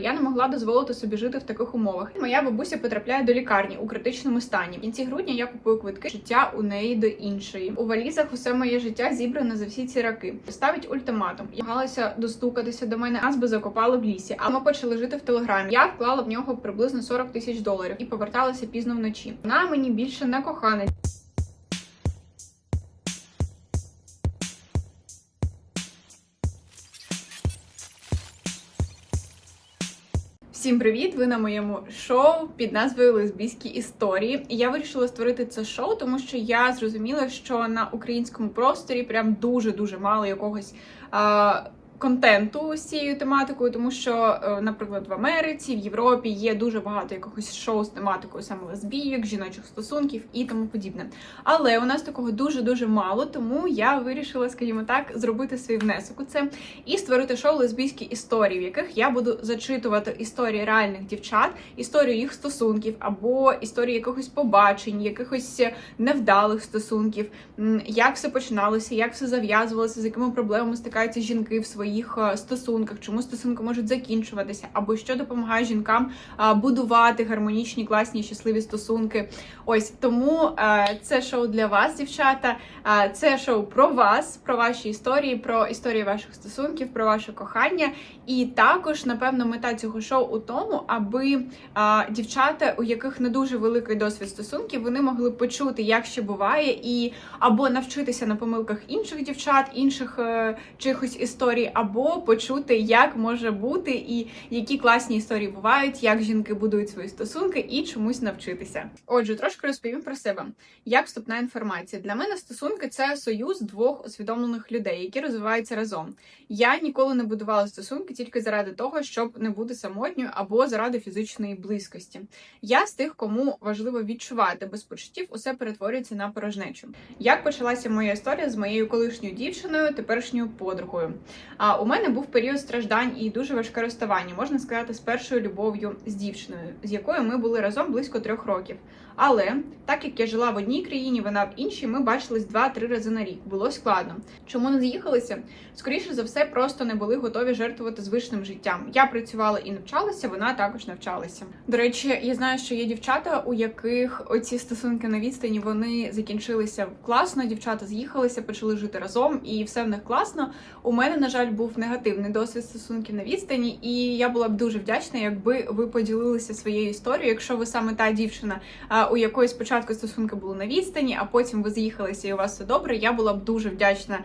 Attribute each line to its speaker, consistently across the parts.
Speaker 1: Я не могла дозволити собі жити в таких умовах. Моя бабуся потрапляє до лікарні у критичному стані. В кінці грудня я купую квитки життя у неї до іншої. У валізах усе моє життя зібране за всі ці роки. Ставить ультиматум. Я намагалася достукатися до мене, нас би закопали в лісі. А ми почали жити в телеграмі. Я вклала в нього приблизно 40 тисяч доларів і поверталася пізно вночі. Вона мені більше не кохана. Всім привіт! Ви на моєму шоу під назвою Лесбійські історії. І я вирішила створити це шоу, тому що я зрозуміла, що на українському просторі прям дуже дуже мало якогось. А, Контенту з цією тематикою, тому що, е, наприклад, в Америці, в Європі є дуже багато якогось шоу з тематикою саме лесбійок, жіночих стосунків і тому подібне. Але у нас такого дуже дуже мало, тому я вирішила, скажімо так, зробити свій внесок у це і створити шоу лесбійські історії, в яких я буду зачитувати історії реальних дівчат, історію їх стосунків або історії якихось побачень, якихось невдалих стосунків, як все починалося, як все зав'язувалося, з якими проблемами стикаються жінки в своїх е, стосунках, чому стосунки можуть закінчуватися, або що допомагає жінкам будувати гармонічні, класні, щасливі стосунки. Ось тому е, це шоу для вас, дівчата. Е, Це шоу про вас, про ваші історії, про історії ваших стосунків, про ваше кохання. І також, напевно, мета цього шоу у тому, аби дівчата, у яких не дуже великий досвід стосунків, вони могли почути, як ще буває, і або навчитися на помилках інших дівчат, інших е, чихось історій, або почути, як може бути, і які класні історії бувають, як жінки будують свої стосунки і чомусь навчитися. Отже, трошки розповім про себе. Як вступна інформація для мене стосунки це союз двох усвідомлених людей, які розвиваються разом. Я ніколи не будувала стосунки тільки заради того, щоб не бути самотньою або заради фізичної близькості. Я з тих, кому важливо відчувати без почуттів, усе перетворюється на порожнечу. Як почалася моя історія з моєю колишньою дівчиною, теперішньою подругою? А у мене був період страждань і дуже важке розставання, можна сказати, з першою любов'ю з дівчиною, з якою ми були разом близько трьох років. Але так як я жила в одній країні, вона в іншій, ми бачились два-три рази на рік. Було складно. Чому не з'їхалися? Скоріше за все, просто не були готові жертвувати звичним життям. Я працювала і навчалася, вона також навчалася. До речі, я знаю, що є дівчата, у яких оці стосунки на відстані вони закінчилися класно. Дівчата з'їхалися, почали жити разом, і все в них класно. У мене, на жаль, був негативний досвід стосунків на відстані, і я була б дуже вдячна, якби ви поділилися своєю історією, якщо ви саме та дівчина, у якої спочатку стосунки були на відстані, а потім ви з'їхалися і у вас все добре. Я була б дуже вдячна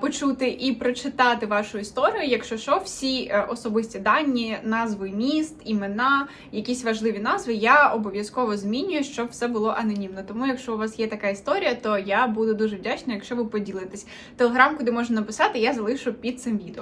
Speaker 1: почути і прочитати вашу історію. Якщо що, всі е, особисті дані, назви міст, імена, якісь важливі назви, я обов'язково змінюю, щоб все було анонімно. Тому, якщо у вас є така історія, то я буду дуже вдячна, якщо ви поділитесь. Телеграм, куди можна написати, я залишу під цим відео.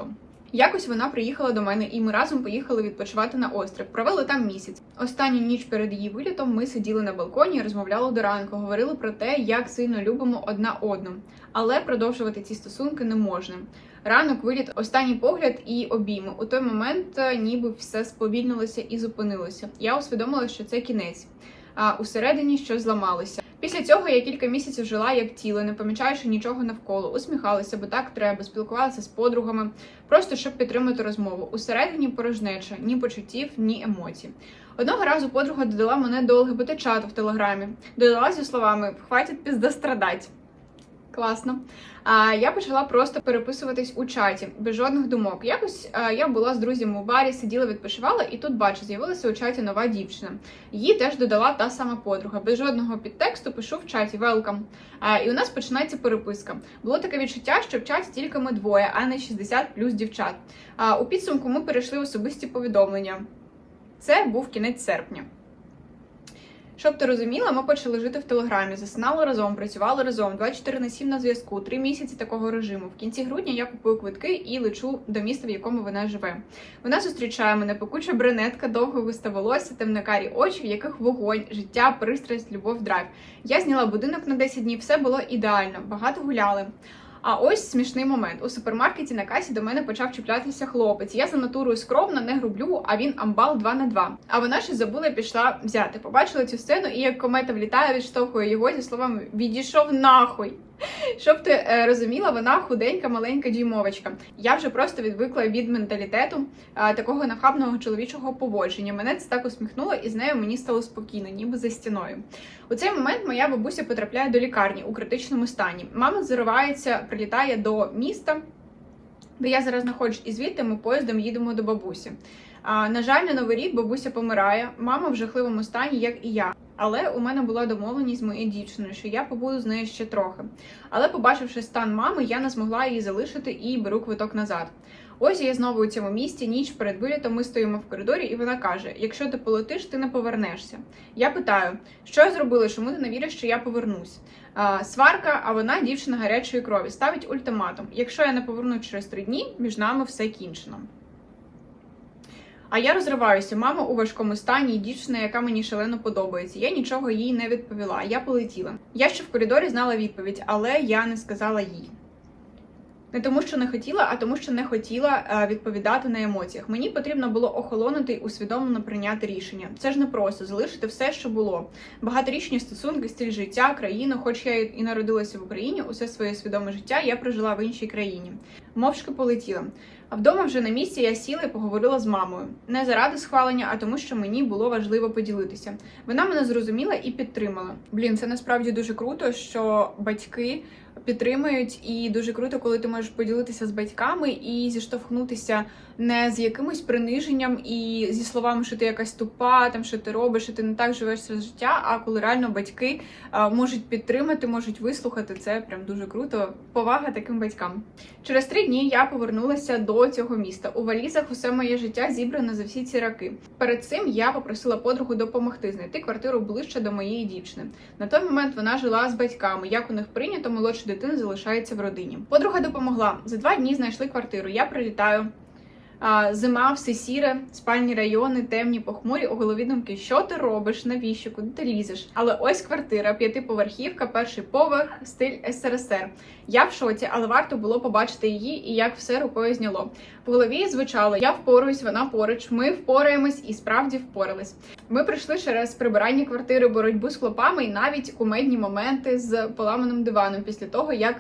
Speaker 1: Якось вона приїхала до мене, і ми разом поїхали відпочивати на острів. Провели там місяць. Останню ніч перед її вилітом ми сиділи на балконі, розмовляли до ранку, говорили про те, як сильно любимо одна одну. Але продовжувати ці стосунки не можна. Ранок, виліт, останній погляд і обійми. У той момент е, ніби все сповільнилося і зупинилося. Я усвідомила, що це кінець. А усередині щось зламалося. Після цього я кілька місяців жила як тіло, не помічаючи нічого навколо, усміхалася, бо так треба, спілкувалася з подругами, просто щоб підтримати розмову. Усередині порожнеча, ні почуттів, ні емоцій. Одного разу подруга додала мене до ЛГБТ чату в телеграмі, додала зі словами «Хватить піздострадать». Класно. А я почала просто переписуватись у чаті без жодних думок. Якось я була з друзями у барі, сиділа, відпочивала, і тут бачу, з'явилася у чаті нова дівчина. Її теж додала та сама подруга. Без жодного підтексту пишу в чаті. А, і у нас починається переписка. Було таке відчуття, що в чаті тільки ми двоє, а не 60 плюс дівчат. А у підсумку ми перейшли особисті повідомлення. Це був кінець серпня. Щоб ти розуміла, ми почали жити в телеграмі, засинали разом, працювали разом 24 на 7 на зв'язку, три місяці такого режиму. В кінці грудня я купую квитки і лечу до міста, в якому вона живе. Вона зустрічає мене пекуча брюнетка, довго густе волосся, темнокарі очі, в яких вогонь, життя, пристрасть, любов, драйв. Я зняла будинок на 10 днів, все було ідеально, багато гуляли. А ось смішний момент. У супермаркеті на касі до мене почав чіплятися хлопець. Я за натурою скромна, не грублю, а він амбал 2 на 2. А вона ще забула пішла взяти. Побачила цю сцену і як комета влітає, відштовхує його зі словами Відійшов нахуй. Щоб ти е, розуміла, вона худенька, маленька дюймовочка. Я вже просто відвикла від менталітету е, такого нахабного чоловічого поводження. Мене це так усміхнуло, і з нею мені стало спокійно, ніби за стіною. У цей момент моя бабуся потрапляє до лікарні у критичному стані. Мама заривається, прилітає до міста, де я зараз знаходжусь, і звідти ми поїздом їдемо до бабусі. А, на жаль, на новий рік бабуся помирає. Мама в жахливому стані, як і я. Але у мене була домовленість з моєю дівчиною, що я побуду з нею ще трохи. Але, побачивши стан мами, я не змогла її залишити і беру квиток назад. Ось я знову у цьому місті, ніч перед вилітом ми стоїмо в коридорі, і вона каже: Якщо ти полетиш, ти не повернешся. Я питаю, що я зробила, чому ти не віриш, що я повернусь? А, сварка, а вона дівчина гарячої крові, ставить ультиматум: якщо я не повернусь через три дні, між нами все кінчено. А я розриваюся. Мама у важкому стані, дівчина, яка мені шалено подобається. Я нічого їй не відповіла. Я полетіла. Я ще в коридорі знала відповідь, але я не сказала їй. Не тому, що не хотіла, а тому, що не хотіла е, відповідати на емоціях. Мені потрібно було охолонути і усвідомлено прийняти рішення. Це ж не просто залишити все, що було. Багаторічні стосунки, стиль життя, країну. Хоч я і народилася в Україні, усе своє свідоме життя я прожила в іншій країні. Мовчки полетіла. А вдома вже на місці я сіла і поговорила з мамою. Не заради схвалення, а тому, що мені було важливо поділитися. Вона мене зрозуміла і підтримала. Блін, це насправді дуже круто, що батьки підтримують, і дуже круто, коли ти можеш поділитися з батьками і зіштовхнутися не з якимось приниженням і зі словами, що ти якась тупа, там що ти робиш, що ти не так живеш своє життя. А коли реально батьки можуть підтримати, можуть вислухати, це прям дуже круто. Повага таким батькам. Через три дні я повернулася до цього міста. У валізах усе моє життя зібрано за всі ці роки. Перед цим я попросила подругу допомогти знайти квартиру ближче до моєї дівчини. На той момент вона жила з батьками. Як у них прийнято, молодша дитина залишається в родині. Подруга допомогла. За два дні знайшли квартиру. Я прилітаю. Зима, все сіре, спальні райони, темні, похмурі, у голові думки, що ти робиш, навіщо, куди ти лізеш? Але ось квартира, п'ятиповерхівка, перший поверх, стиль СРСР. Я в шоці, але варто було побачити її і як все рукою зняло. В голові звучало: я впораюсь, вона поруч, ми впораємось і справді впорались. Ми пройшли через прибирання квартири, боротьбу з клопами і навіть кумедні моменти з поламаним диваном після того, як.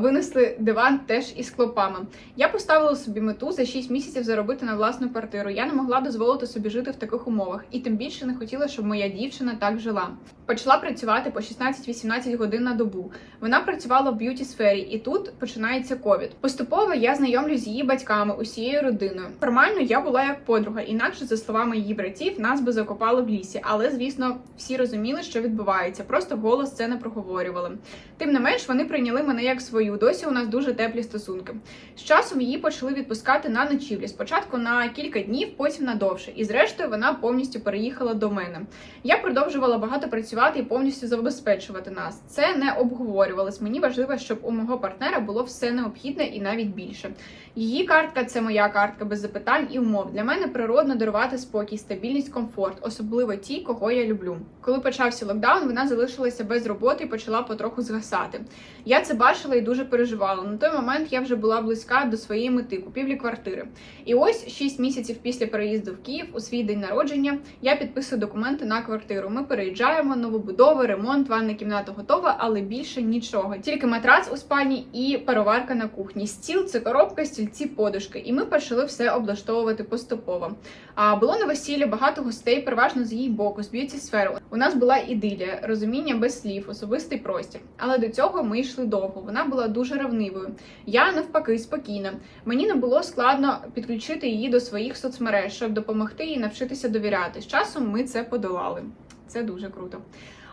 Speaker 1: Винесли диван теж із клопами. Я поставила собі мету за 6 місяців заробити на власну квартиру. Я не могла дозволити собі жити в таких умовах, і тим більше не хотіла, щоб моя дівчина так жила. Почала працювати по 16-18 годин на добу. Вона працювала в б'юті сфері, і тут починається ковід. Поступово я знайомлюсь з її батьками, усією родиною. Формально я була як подруга, інакше, за словами її братів, нас би закопали в лісі. Але звісно, всі розуміли, що відбувається. Просто голос це не проговорювали. Тим не менш, вони прийняли мене як свою. Досі у нас дуже теплі стосунки. З часом її почали відпускати на ночівлі. Спочатку на кілька днів, потім на довше. І зрештою вона повністю переїхала до мене. Я продовжувала багато працювати і повністю забезпечувати нас. Це не обговорювалось. Мені важливо, щоб у мого партнера було все необхідне і навіть більше. Її картка це моя картка без запитань і умов. Для мене природно дарувати спокій, стабільність, комфорт, особливо ті, кого я люблю. Коли почався локдаун, вона залишилася без роботи і почала потроху згасати. Я це бачила і дуже переживала. На той момент я вже була близька до своєї мети купівлі квартири. І ось 6 місяців після переїзду в Київ у свій день народження я підписую документи на квартиру. Ми переїжджаємо, новобудови, ремонт, ванна кімната готова, але більше нічого. Тільки матрац у спальні і пароварка на кухні. Стіл це коробка, стільці, подушки. І ми почали все облаштовувати поступово. А було на весіллі багато гостей, переважно з її боку, з б'юті сфери. У нас була ідилія, розуміння без слів, особистий простір. Але до цього ми йшли довго. Вона була дуже ревнивою. Я навпаки спокійна. Мені не було складно підключити її до своїх соцмереж, щоб допомогти їй навчитися довіряти. З часом ми це подолали. Це дуже круто.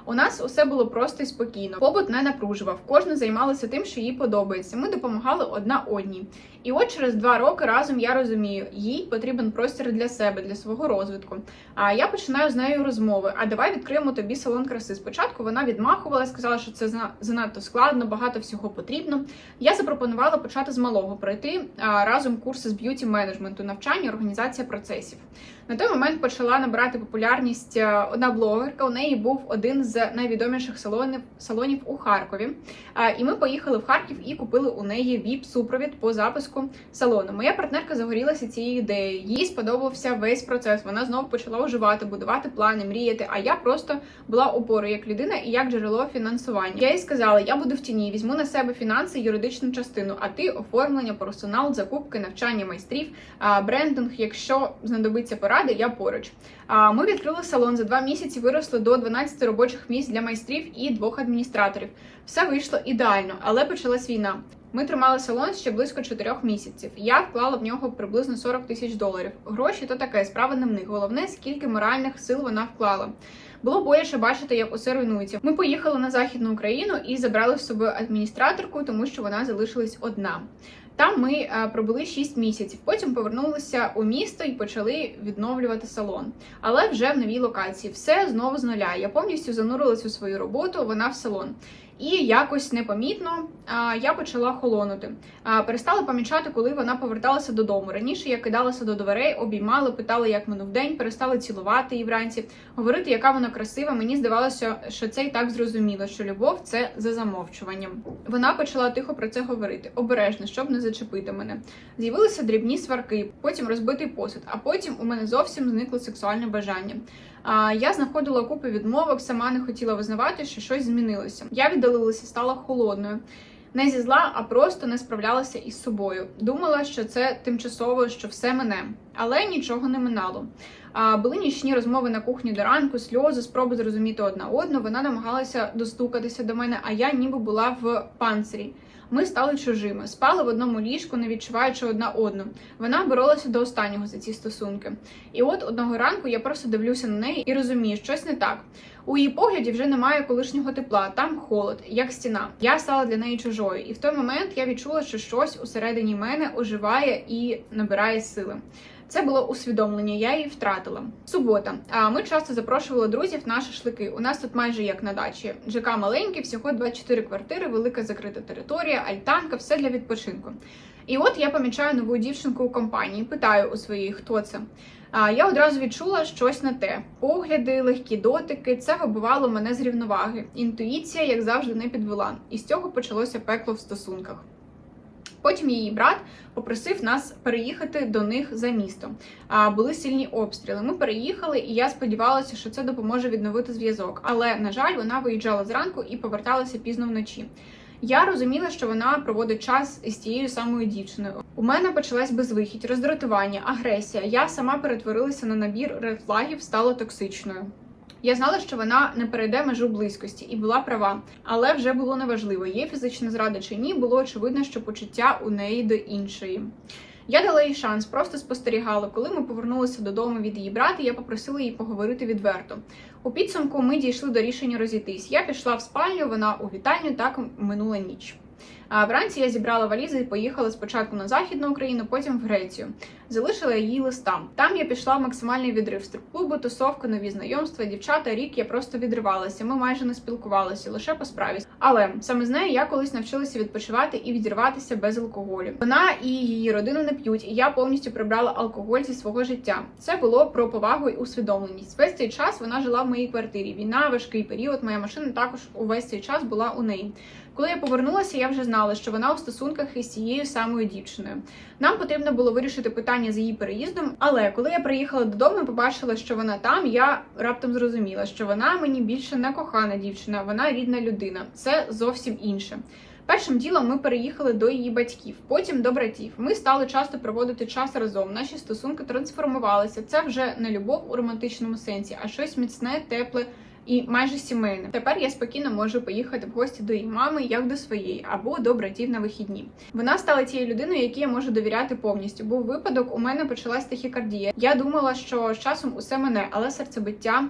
Speaker 1: У нас усе було просто і спокійно. Побут не напружував. Кожна займалася тим, що їй подобається. Ми допомагали одна одній. І от через два роки разом я розумію, їй потрібен простір для себе, для свого розвитку. А я починаю з нею розмови. А давай відкриємо тобі салон краси. Спочатку вона відмахувала, сказала, що це занадто складно, багато всього потрібно. Я запропонувала почати з малого пройти разом курси з б'юті менеджменту, навчання, організація процесів. На той момент почала набирати популярність одна блогерка. У неї був один з найвідоміших салонів салонів у Харкові. І ми поїхали в Харків і купили у неї віп-супровід по запуску салону. Моя партнерка загорілася цією ідеєю. Їй сподобався весь процес. Вона знову почала оживати, будувати плани, мріяти. А я просто була опорою як людина і як джерело фінансування. Я їй сказала: я буду в тіні, візьму на себе фінанси, юридичну частину. А ти оформлення, персонал, закупки, навчання майстрів, брендинг. Якщо знадобиться поради, я поруч. Ми відкрили салон за два місяці. Виросли до 12 робочих місць для майстрів і двох адміністраторів. Все вийшло ідеально, але почалась війна. Ми тримали салон ще близько чотирьох місяців. Я вклала в нього приблизно 40 тисяч доларів. Гроші то таке, справа не в них. Головне, скільки моральних сил вона вклала. Було боляче бачити, як усе руйнується. Ми поїхали на західну Україну і забрали з собою адміністраторку, тому що вона залишилась одна. Там ми е, пробули 6 місяців. Потім повернулися у місто і почали відновлювати салон. Але вже в новій локації. Все знову з нуля. Я повністю занурилась у свою роботу. Вона в салон. І якось непомітно я почала холонути. Перестала помічати, коли вона поверталася додому. Раніше я кидалася до дверей, обіймала, питала, як минув день, перестала цілувати її вранці, говорити, яка вона красива. Мені здавалося, що це і так зрозуміло, що любов це за замовчуванням. Вона почала тихо про це говорити, обережно, щоб не зачепити мене. З'явилися дрібні сварки, потім розбитий посуд, а потім у мене зовсім зникло сексуальне бажання. Я знаходила купи відмовок, сама не хотіла визнавати, що щось змінилося. Я віддалилася, стала холодною. Не зі зла, а просто не справлялася із собою. Думала, що це тимчасово, що все мене, але нічого не минало. А, Були нічні розмови на кухні до ранку, сльози, спроби зрозуміти одна одну. Вона намагалася достукатися до мене, а я ніби була в панцирі. Ми стали чужими, спали в одному ліжку, не відчуваючи одна одну. Вона боролася до останнього за ці стосунки. І от одного ранку я просто дивлюся на неї і розумію, щось не так. У її погляді вже немає колишнього тепла, там холод, як стіна. Я стала для неї чужою, і в той момент я відчула, що щось усередині мене оживає і набирає сили. Це було усвідомлення, я її втратила. Субота. А ми часто запрошували друзів на шашлики. У нас тут майже як на дачі. ЖК маленький, всього 24 квартири, велика закрита територія, альтанка, все для відпочинку. І от я помічаю нову дівчинку у компанії, питаю у своїй, хто це. А я одразу відчула щось не те. Погляди, легкі дотики, це вибивало мене з рівноваги. Інтуїція, як завжди, не підвела, і з цього почалося пекло в стосунках. Потім її брат попросив нас переїхати до них за місто. А були сильні обстріли. Ми переїхали, і я сподівалася, що це допоможе відновити зв'язок. Але на жаль, вона виїжджала зранку і поверталася пізно вночі. Я розуміла, що вона проводить час із тією самою дівчиною. У мене почалась безвихідь, роздратування, агресія. Я сама перетворилася на набір редфлагів, стала токсичною. Я знала, що вона не перейде межу близькості і була права, але вже було неважливо, є фізична зрада чи ні, було очевидно, що почуття у неї до іншої. Я дала їй шанс, просто спостерігала. Коли ми повернулися додому від її брата, я попросила її поговорити відверто. У підсумку ми дійшли до рішення розійтись. Я пішла в спальню, вона у вітальню, так минула ніч. А вранці я зібрала валізи і поїхала спочатку на західну Україну, потім в Грецію. Залишила її листа. Там я пішла в максимальний відрив стрип-клубу, тусовка, нові знайомства, дівчата. Рік я просто відривалася. Ми майже не спілкувалися, лише по справі. Але саме з нею я колись навчилася відпочивати і відірватися без алкоголю. Вона і її родина не п'ють, і я повністю прибрала алкоголь зі свого життя. Це було про повагу і усвідомленість. Весь цей час вона жила в моїй квартирі. Війна, важкий період. Моя машина також увесь цей час була у неї. Коли я повернулася, я вже знала, що вона у стосунках із цією самою дівчиною. Нам потрібно було вирішити питання з її переїздом. Але коли я приїхала додому, побачила, що вона там, я раптом зрозуміла, що вона мені більше не кохана дівчина, вона рідна людина. Це зовсім інше. Першим ділом ми переїхали до її батьків, потім до братів. Ми стали часто проводити час разом. Наші стосунки трансформувалися. Це вже не любов у романтичному сенсі, а щось міцне, тепле і майже сімейне. Тепер я спокійно можу поїхати в гості до її мами, як до своєї, або до братів на вихідні. Вона стала тією людиною, якій я можу довіряти повністю. Був випадок, у мене почалась тахікардія. Я думала, що з часом усе мене, але серцебиття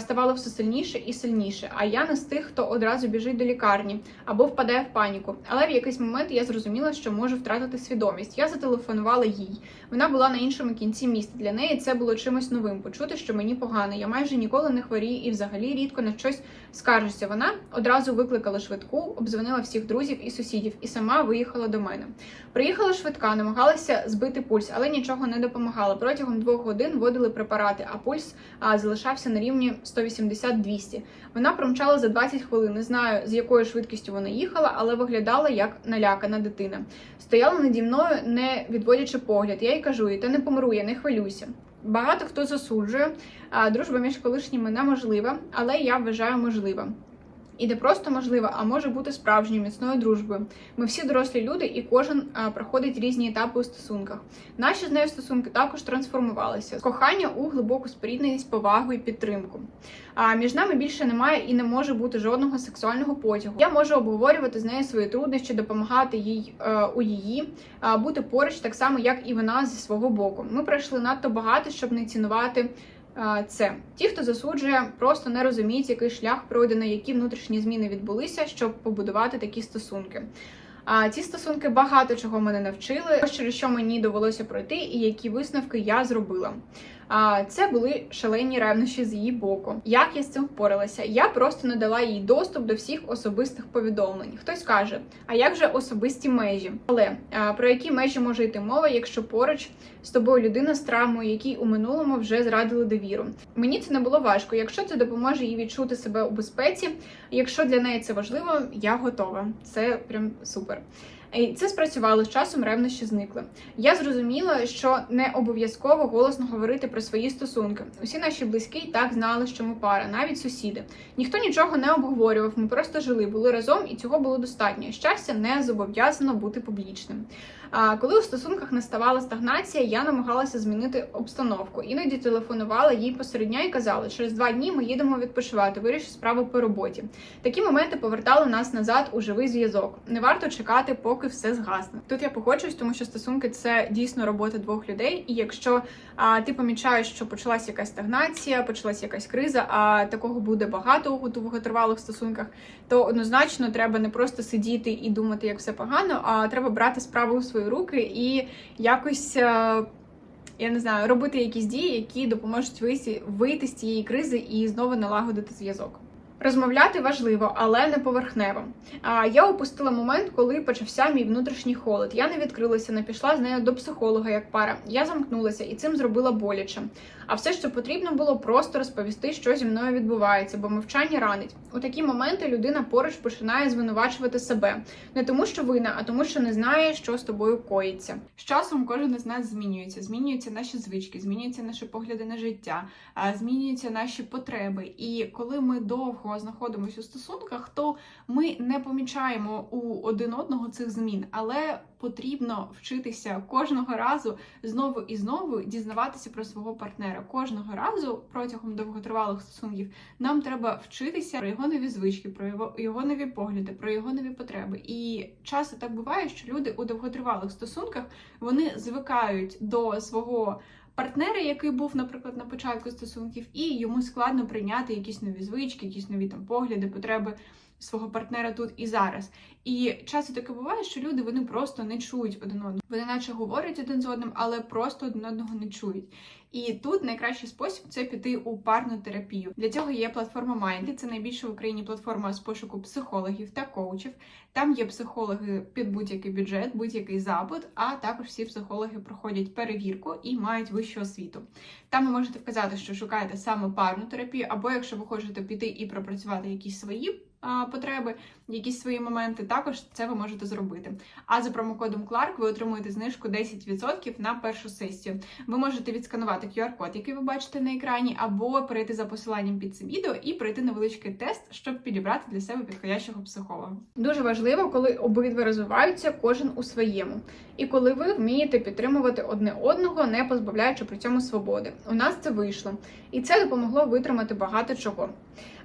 Speaker 1: ставало все сильніше і сильніше. А я не з тих, хто одразу біжить до лікарні або впадає в паніку. Але в якийсь момент я зрозуміла, що можу втратити свідомість. Я зателефонувала їй. Вона була на іншому кінці міста. Для неї це було чимось новим. Почути, що мені погано. Я майже ніколи не хворію і взагалі рідко на щось скаржишся. Вона одразу викликала швидку, обзвонила всіх друзів і сусідів, і сама виїхала до мене. Приїхала швидка, намагалася збити пульс, але нічого не допомагало. Протягом двох годин вводили препарати, а пульс залишався на рівні 180-200. Вона промчала за 20 хвилин. Не знаю з якою швидкістю вона їхала, але виглядала як налякана дитина. Стояла наді мною, не відводячи погляд. Я їй кажу: «І та не помру, я не хвилюйся. Багато хто засуджує, дружба між колишніми неможлива, але я вважаю можлива. І не просто можлива, а може бути справжньою міцною дружбою. Ми всі дорослі люди, і кожен а, проходить різні етапи у стосунках. Наші з нею стосунки також трансформувалися з кохання у глибоку спорідненість, повагу і підтримку. А між нами більше немає і не може бути жодного сексуального потягу. Я можу обговорювати з нею свої труднощі, допомагати їй е, у її, а, бути поруч так само, як і вона зі свого боку. Ми пройшли надто багато, щоб не цінувати. Це ті, хто засуджує, просто не розуміють, який шлях пройдено, які внутрішні зміни відбулися, щоб побудувати такі стосунки. А ці стосунки багато чого мене навчили, через що мені довелося пройти, і які висновки я зробила. А це були шалені ревнощі з її боку. Як я з цим впоралася? Я просто не дала їй доступ до всіх особистих повідомлень. Хтось каже, а як же особисті межі? Але про які межі може йти мова, якщо поруч з тобою людина з травмою, якій у минулому вже зрадили довіру? Мені це не було важко. Якщо це допоможе їй відчути себе у безпеці, якщо для неї це важливо, я готова. Це прям супер. І це спрацювало з часом ревнощі зникли. Я зрозуміла, що не обов'язково голосно говорити про свої стосунки. Усі наші близькі і так знали, що ми пара, навіть сусіди. Ніхто нічого не обговорював. Ми просто жили, були разом, і цього було достатньо. Щастя не зобов'язано бути публічним. Коли у стосунках наставала стагнація, я намагалася змінити обстановку. Іноді телефонувала їй посеред дня і казала, через два дні ми їдемо відпочивати, вирішу справи по роботі. Такі моменти повертали нас назад у живий зв'язок. Не варто чекати, поки все згасне. Тут я погоджуюсь, тому що стосунки це дійсно робота двох людей. І якщо а, ти помічаєш, що почалася якась стагнація, почалася якась криза, а такого буде багато у довготривалих стосунках, то однозначно треба не просто сидіти і думати, як все погано, а треба брати справу у свої руки і якось. а, я не знаю, робити якісь дії, які допоможуть вийти з цієї кризи і знову налагодити зв'язок. Розмовляти важливо, але не поверхнево. А я опустила момент, коли почався мій внутрішній холод. Я не відкрилася, не пішла з нею до психолога як пара. Я замкнулася і цим зробила боляче. А все, що потрібно було, просто розповісти, що зі мною відбувається, бо мовчання ранить. У такі моменти людина поруч починає звинувачувати себе не тому, що вина, а тому, що не знає, що з тобою коїться. З часом кожен із нас змінюється. Змінюються наші звички, змінюються наші погляди на життя, змінюються наші потреби. І коли ми довго знаходимося у стосунках, то ми не помічаємо у один одного цих змін, але потрібно вчитися кожного разу знову і знову дізнаватися про свого партнера. Кожного разу протягом довготривалих стосунків нам треба вчитися про його нові звички, про його, його нові погляди, про його нові потреби. І часто так буває, що люди у довготривалих стосунках вони звикають до свого. Партнера, який був, наприклад, на початку стосунків, і йому складно прийняти якісь нові звички, якісь нові там погляди, потреби свого партнера тут і зараз. І часто таке буває, що люди вони просто не чують один одного. Вони наче говорять один з одним, але просто один одного не чують. І тут найкращий спосіб це піти у парну терапію. Для цього є платформа Mind. Це найбільша в Україні платформа з пошуку психологів та коучів. Там є психологи під будь-який бюджет, будь-який запит. А також всі психологи проходять перевірку і мають вищу освіту. Там ви можете вказати, що шукаєте саме парну терапію, або якщо ви хочете піти і пропрацювати якісь свої потреби, якісь свої моменти, також це ви можете зробити. А за промокодом Clark ви отримуєте знижку 10% на першу сесію. Ви можете відсканувати QR-код, який ви бачите на екрані, або перейти за посиланням під цим відео і пройти невеличкий тест, щоб підібрати для себе підходящого психолога. Дуже важливо, коли обидва розвиваються, кожен у своєму, і коли ви вмієте підтримувати одне одного, не позбавляючи при цьому свободи. У нас це вийшло, і це допомогло витримати багато чого.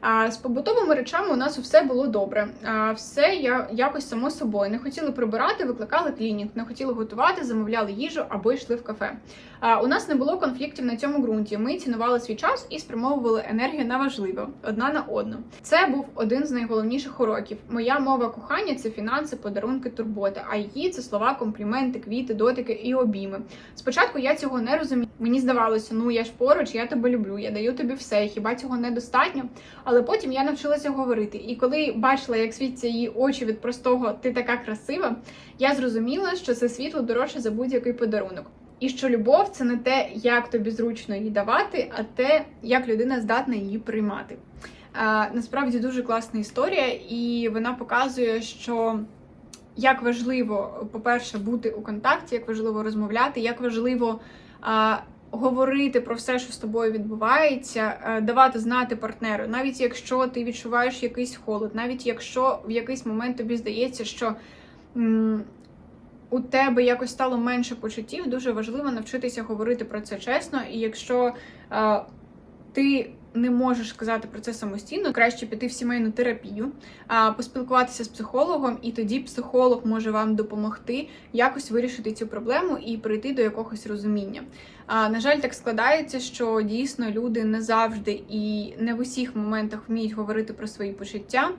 Speaker 1: А з побутовими речами у нас все було добре. Все я якось само собою не хотіли прибирати, викликали клінінг, не хотіли готувати, замовляли їжу або йшли в кафе. А у нас не було конфліктів на цьому ґрунті. Ми цінували свій час і спрямовували енергію на важливе одна на одну. Це був один з найголовніших уроків. Моя мова кохання це фінанси, подарунки, турботи. А її це слова, компліменти, квіти, дотики і обійми. Спочатку я цього не розуміла. Мені здавалося, ну я ж поруч, я тебе люблю, я даю тобі все. Хіба цього недостатньо? Але потім я навчилася говорити. І коли бачила, як світяться її очі від простого ти така красива, я зрозуміла, що це світло дорожче за будь-який подарунок. І що любов це не те, як тобі зручно її давати, а те, як людина здатна її приймати. А, насправді дуже класна історія, і вона показує, що як важливо, по-перше, бути у контакті, як важливо розмовляти, як важливо а, говорити про все, що з тобою відбувається, давати знати партнеру, навіть якщо ти відчуваєш якийсь холод, навіть якщо в якийсь момент тобі здається, що. у тебе якось стало менше почуттів, дуже важливо навчитися говорити про це чесно. І якщо е, ти не можеш сказати про це самостійно, краще піти в сімейну терапію, поспілкуватися з психологом, і тоді психолог може вам допомогти якось вирішити цю проблему і прийти до якогось розуміння. На жаль, так складається, що дійсно люди не завжди і не в усіх моментах вміють говорити про свої почуття.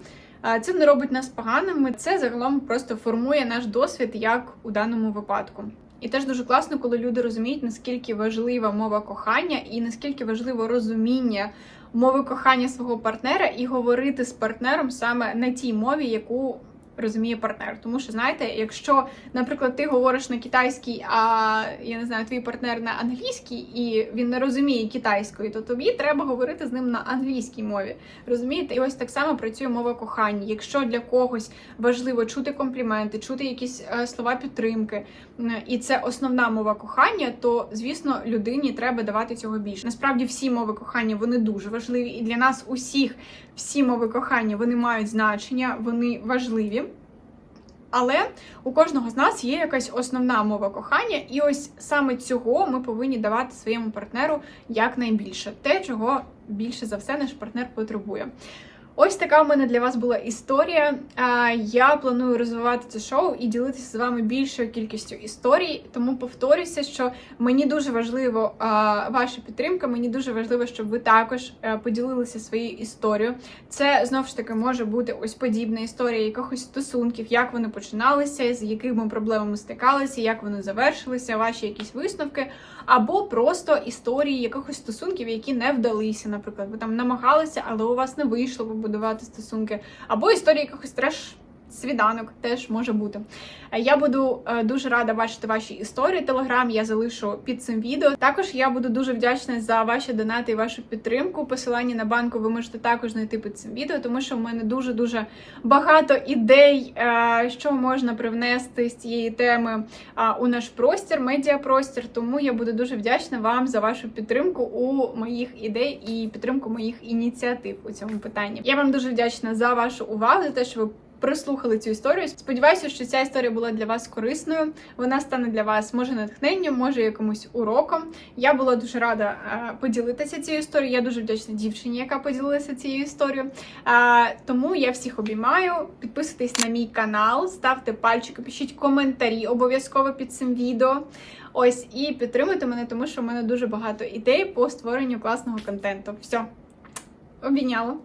Speaker 1: Це не робить нас поганими, це загалом просто формує наш досвід, як у даному випадку. І теж дуже класно, коли люди розуміють, наскільки важлива мова кохання і наскільки важливо розуміння мови кохання свого партнера і говорити з партнером саме на тій мові, яку розуміє партнер. Тому що, знаєте, якщо, наприклад, ти говориш на китайській, а я не знаю, твій партнер на англійській, і він не розуміє китайської, то тобі треба говорити з ним на англійській мові. Розумієте? І ось так само працює мова кохання. Якщо для когось важливо чути компліменти, чути якісь е, слова підтримки, і це основна мова кохання, то звісно людині треба давати цього більше. Насправді всі мови кохання вони дуже важливі, і для нас усіх всі мови кохання вони мають значення, вони важливі. Але у кожного з нас є якась основна мова кохання, і ось саме цього ми повинні давати своєму партнеру якнайбільше, те, чого більше за все наш партнер потребує. Ось така в мене для вас була історія. Я планую розвивати це шоу і ділитися з вами більшою кількістю історій. Тому повторюся, що мені дуже важливо ваша підтримка. Мені дуже важливо, щоб ви також е, поділилися своєю історією. Це знову ж таки може бути ось подібна історія якихось стосунків, як вони починалися, з якими проблемами стикалися, як вони завершилися, ваші якісь висновки, або просто історії якихось стосунків, які не вдалися. Наприклад, ви там намагалися, але у вас не вийшло побудувати стосунки, або історії якихось треш. Свіданок теж може бути. Е, Я буду е, дуже рада бачити ваші історії. Телеграм я залишу під цим відео. Також я буду дуже вдячна за ваші донати і вашу підтримку. Посилання на банку ви можете також знайти під цим відео, тому що в мене дуже дуже багато ідей, е, що можна привнести з цієї теми у наш простір, медіапростір. Тому я буду дуже вдячна вам за вашу підтримку у моїх ідей і підтримку моїх ініціатив у цьому питанні. Я вам дуже вдячна за вашу увагу, за те, що ви прослухали цю історію. Сподіваюся, що ця історія була для вас корисною. Вона стане для вас може натхненням, може якимось уроком. Я була дуже рада е, поділитися цією історією. Я дуже вдячна дівчині, яка поділилася цією історією. Е, тому я всіх обіймаю. Підписуйтесь на мій канал, ставте пальчики, пишіть коментарі обов'язково під цим відео. Ось і підтримуйте мене, тому що в мене дуже багато ідей по створенню класного контенту. Все, обійняла.